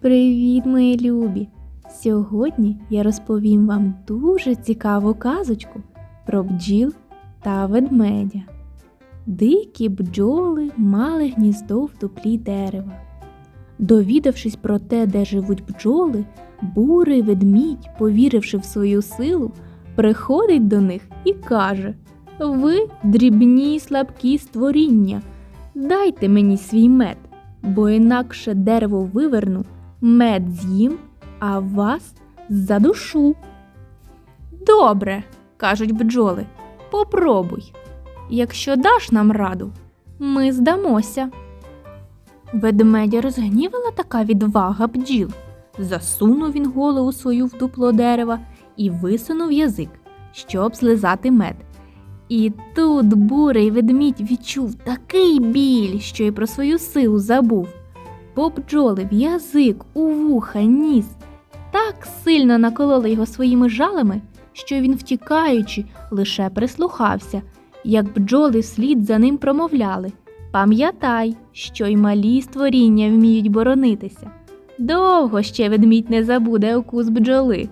Привіт, мої любі! Сьогодні я розповім вам дуже цікаву казочку про бджіл та ведмедя. Дикі бджоли мали гніздо в дуплі дерева. Довідавшись про те, де живуть бджоли, бурий ведмідь, повіривши в свою силу, приходить до них і каже: Ви дрібні слабкі створіння, дайте мені свій мед, бо інакше дерево виверну, мед з'їм, а вас задушу. Добре, кажуть бджоли, попробуй. Якщо даш нам раду, ми здамося. Ведмедя розгнівала така відвага бджіл. Засунув він голову свою в дупло дерева і висунув язик, щоб злизати мед. І тут бурий ведмідь відчув такий біль, що й про свою силу забув. Бо бджоли в язик, у вуха, ніс так сильно накололи його своїми жалами, що він, втікаючи, лише прислухався, як бджоли вслід за ним промовляли Пам'ятай, що й малі створіння вміють боронитися. Довго ще ведмідь не забуде укус бджоли.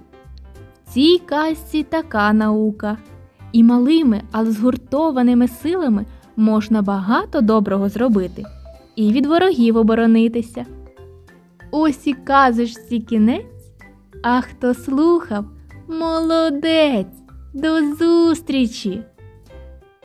В цій казці така наука. І малими, але згуртованими силами можна багато доброго зробити і від ворогів оборонитися. Ось і казочці кінець, а хто слухав, молодець! До зустрічі!